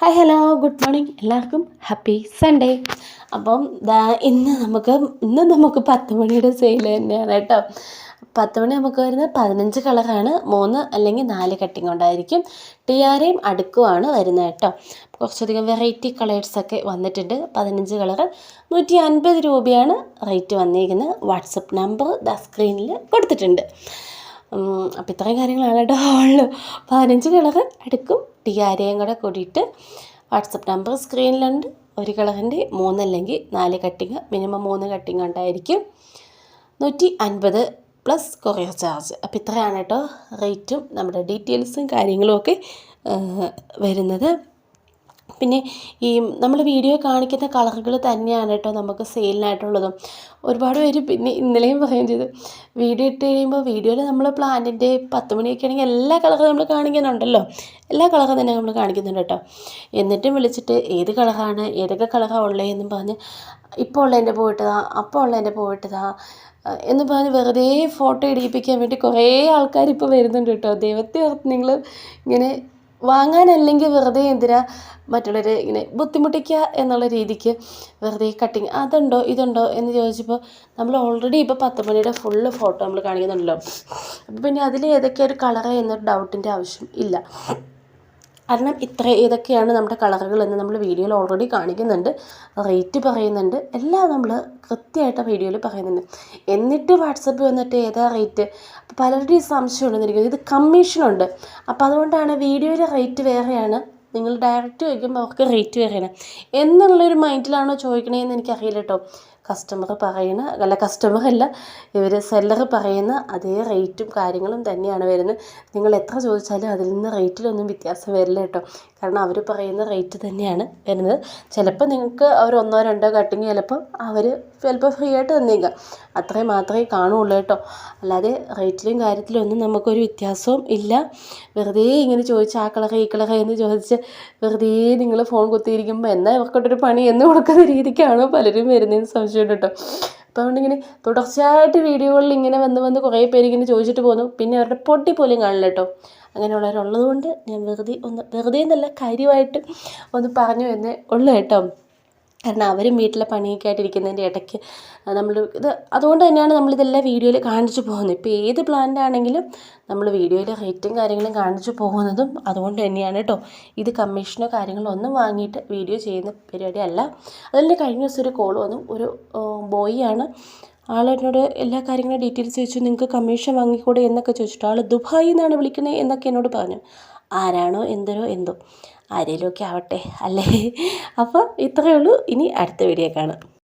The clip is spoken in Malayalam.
ഹായ് ഹലോ ഗുഡ് മോർണിംഗ് എല്ലാവർക്കും ഹാപ്പി സൺഡേ അപ്പം ഇന്ന് നമുക്ക് ഇന്ന് നമുക്ക് പത്ത് മണിയുടെ സെയിൽ തന്നെയാണ് കേട്ടോ. പത്ത് മണി നമുക്ക് വരുന്നത് പതിനഞ്ച് കളറാണ് മൂന്ന് അല്ലെങ്കിൽ നാല് കട്ടിങ് ഉണ്ടായിരിക്കും. ടിയാരയും അടുക്കുമാണ് വരുന്നത് കേട്ടോ. കുറച്ചധികം വെറൈറ്റി കളേഴ്സൊക്കെ വന്നിട്ടുണ്ട്. പതിനഞ്ച് കളറ് നൂറ്റി അൻപത് രൂപയാണ് റേറ്റ് വന്നിരിക്കുന്നത്. വാട്സപ്പ് നമ്പർ ദ സ്ക്രീനിൽ കൊടുത്തിട്ടുണ്ട്. അപ്പോൾ ഇത്രയും കാര്യങ്ങളാണ് കേട്ടോ ഹോളിൽ പതിനഞ്ച് കളറ് അടുക്കും ടിയാരയും കൂടെ കൂടിയിട്ട് വാട്സപ്പ് നമ്പർ സ്ക്രീനിലുണ്ട് ഒരു കളറിന്റെ മൂന്നല്ലെങ്കിൽ നാല് കട്ടിങ് മിനിമം മൂന്ന് കട്ടിങ് ഉണ്ടായിരിക്കും. നൂറ്റി അൻപത് പ്ലസ് കൊറിയർ ചാർജ് അപ്പോൾ ഇത്രയാണ് കേട്ടോ റേറ്റും നമ്മുടെ ഡീറ്റെയിൽസും കാര്യങ്ങളും ഒക്കെ വരുന്നത്. പിന്നെ ഈ നമ്മൾ വീഡിയോ കാണിക്കുന്ന കളറുകൾ തന്നെയാണ് കേട്ടോ നമുക്ക് സെയിലിനായിട്ടുള്ളതും. ഒരുപാട് പേര് പിന്നെ ഇന്നലെയും പറയുകയും ചെയ്തു. വീഡിയോ ഇട്ട് കഴിയുമ്പോൾ വീഡിയോയിൽ നമ്മൾ പ്ലാന്റിന്റെ പത്ത് മണിയൊക്കെ ആണെങ്കിൽ എല്ലാ കളറും നമ്മൾ കാണിക്കുന്നുണ്ടല്ലോ എല്ലാ കളറും തന്നെ നമ്മൾ കാണിക്കുന്നുണ്ട് കേട്ടോ. എന്നിട്ടും വിളിച്ചിട്ട് ഏത് കളറാണ് ഏതൊക്കെ കളറാണ് ഉള്ളതെന്നും പറഞ്ഞ് ഇപ്പോൾ ഉള്ളതിന്റെ പോയിട്ടതാ അപ്പോൾ ഉള്ളതിന്റെ പോയിട്ടതാ എന്ന് പറഞ്ഞ് വെറുതെ ഫോട്ടോ ഇടിയിപ്പിക്കാൻ വേണ്ടി കുറേ ആൾക്കാർ ഇപ്പോൾ വരുന്നുണ്ട് കേട്ടോ. ദൈവത്തെ ഓർത്ത് നിങ്ങൾ ഇങ്ങനെ വാങ്ങാനല്ലെങ്കിൽ വെറുതെ എന്തിനാ മറ്റുള്ളവരെ ഇങ്ങനെ ബുദ്ധിമുട്ടിക്കുക എന്നുള്ള രീതിക്ക് വെറുതെ കട്ടിങ് അതുണ്ടോ ഇതുണ്ടോ എന്ന് ചോദിച്ചപ്പോൾ നമ്മൾ ഓൾറെഡി ഇപ്പോൾ പത്ത് മണിയുടെ ഫുള്ള് ഫോട്ടോ നമ്മൾ കാണിക്കുന്നുണ്ടല്ലോ. അപ്പോൾ പിന്നെ അതിൽ ഏതൊക്കെയാണ് ഒരു കളറ് എന്നൊരു ഡൗട്ടിന്റെ ആവശ്യം ഇല്ല. കാരണം ഇത്ര ഏതൊക്കെയാണ് നമ്മുടെ കളറുകൾ എന്ന് നമ്മൾ വീഡിയോയിൽ ഓൾറെഡി കാണിക്കുന്നുണ്ട്. റേറ്റ് പറയുന്നുണ്ട്. എല്ലാം നമ്മൾ കൃത്യമായിട്ട് വീഡിയോയിൽ പറയുന്നുണ്ട്. എന്നിട്ട് വാട്സപ്പ് വന്നിട്ട് ഏതാ റേറ്റ് പലരുടെയും സംശയം ഉണ്ടെന്നിരിക്കുന്നത് ഇത് കമ്മീഷനുണ്ട് അപ്പോൾ അതുകൊണ്ടാണ് വീഡിയോയിലെ റേറ്റ് വേറെയാണ്. നിങ്ങൾ ഡയറക്റ്റ് ചോദിക്കുമ്പോൾ അവർക്ക് റേറ്റ് വേറെയാണ്. എന്നുള്ളൊരു മൈൻഡിലാണോ ചോദിക്കണേന്ന് എനിക്കറിയില്ല കേട്ടോ കസ്റ്റമർ പറയുന്ന അല്ല കസ്റ്റമർ അല്ല ഇവർ സെല്ലർ പറയുന്ന അതേ റേറ്റും കാര്യങ്ങളും തന്നെയാണ് വരുന്നത്. നിങ്ങൾ എത്ര ചോദിച്ചാലും അതിൽ നിന്ന് റേറ്റിലൊന്നും വ്യത്യാസം വരില്ല കേട്ടോ. കാരണം അവർ പറയുന്ന റേറ്റ് തന്നെയാണ് വരുന്നത്. ചിലപ്പോൾ നിങ്ങൾക്ക് അവർ ഒന്നോ രണ്ടോ കട്ടിങ് ചിലപ്പോൾ അവർ ചിലപ്പോൾ ഫ്രീ ആയിട്ട് തന്നേക്കാം. അത്രയും മാത്രമേ കാണുള്ളൂ കേട്ടോ. അല്ലാതെ റേറ്റിലും കാര്യത്തിലും ഒന്നും നമുക്കൊരു വ്യത്യാസവും ഇല്ല. വെറുതെ ഇങ്ങനെ ചോദിച്ച് ആ കളറ് ഈ കളറ് എന്ന് ചോദിച്ച് വെറുതെ നിങ്ങൾ ഫോൺ കുത്തിയിരിക്കുമ്പോൾ എന്നാൽ ഇവർക്കൊട്ടൊരു പണി എന്ന് കൊടുക്കുന്ന രീതിക്കാണ് പലരും വരുന്നതെന്ന് സംശയമുണ്ട് കേട്ടോ അപ്പോൾ അതുകൊണ്ടിങ്ങനെ തുടർച്ചയായിട്ട് വീഡിയോകളിൽ ഇങ്ങനെ വന്ന് വന്ന് കുറേ പേര് ഇങ്ങനെ ചോദിച്ചിട്ട് പോകുന്നു പിന്നെ അവരുടെ പൊട്ടി പോലും കാണില്ല കേട്ടോ. അങ്ങനെയുള്ളവരുള്ളത് കൊണ്ട് ഞാൻ വെറുതെ ഒന്ന് വെറുതെ എന്നല്ല കാര്യമായിട്ട് ഒന്ന് പറഞ്ഞു എന്നേ ഉള്ളു കേട്ടോ. കാരണം അവരും വീട്ടിലെ പണിയൊക്കെ ആയിട്ട് ഇരിക്കുന്നതിന്റെ ഇടയ്ക്ക് നമ്മൾ ഇത് അതുകൊണ്ട് തന്നെയാണ് നമ്മളിതെല്ലാം വീഡിയോയിൽ കാണിച്ചു പോകുന്നത്. ഇപ്പോൾ ഏത് പ്ലാന്റ് ആണെങ്കിലും നമ്മൾ വീഡിയോയിൽ റേറ്റും കാര്യങ്ങളും കാണിച്ചു പോകുന്നതും അതുകൊണ്ട് തന്നെയാണ് കേട്ടോ. ഇത് കമ്മീഷനോ കാര്യങ്ങളോ ഒന്നും വാങ്ങിയിട്ട് വീഡിയോ ചെയ്യുന്ന പരിപാടി അല്ല. അതുപോലെ കഴിഞ്ഞ ദിവസം ഒരു കോൾ വന്നു. ഒരു ബോയ് ആണ്. ആൾ എന്നോട് എല്ലാ കാര്യങ്ങളും ഡീറ്റെയിൽസ് ചോദിച്ചു. നിങ്ങൾക്ക് കമ്മീഷൻ വാങ്ങിക്കൂടെ? എന്നൊക്കെ ചോദിച്ചിട്ട് ആൾ ദുബായിൽ നിന്നാണ് വിളിക്കുന്നത് എന്നൊക്കെ എന്നോട് പറഞ്ഞു. ആരാണോ? എന്തരോ എന്തോ. ആരേലുമൊക്കെ ആവട്ടെ അല്ലേ? അപ്പോൾ ഇത്രയേ ഉള്ളൂ. ഇനി അടുത്ത വീഡിയോ കാണാം.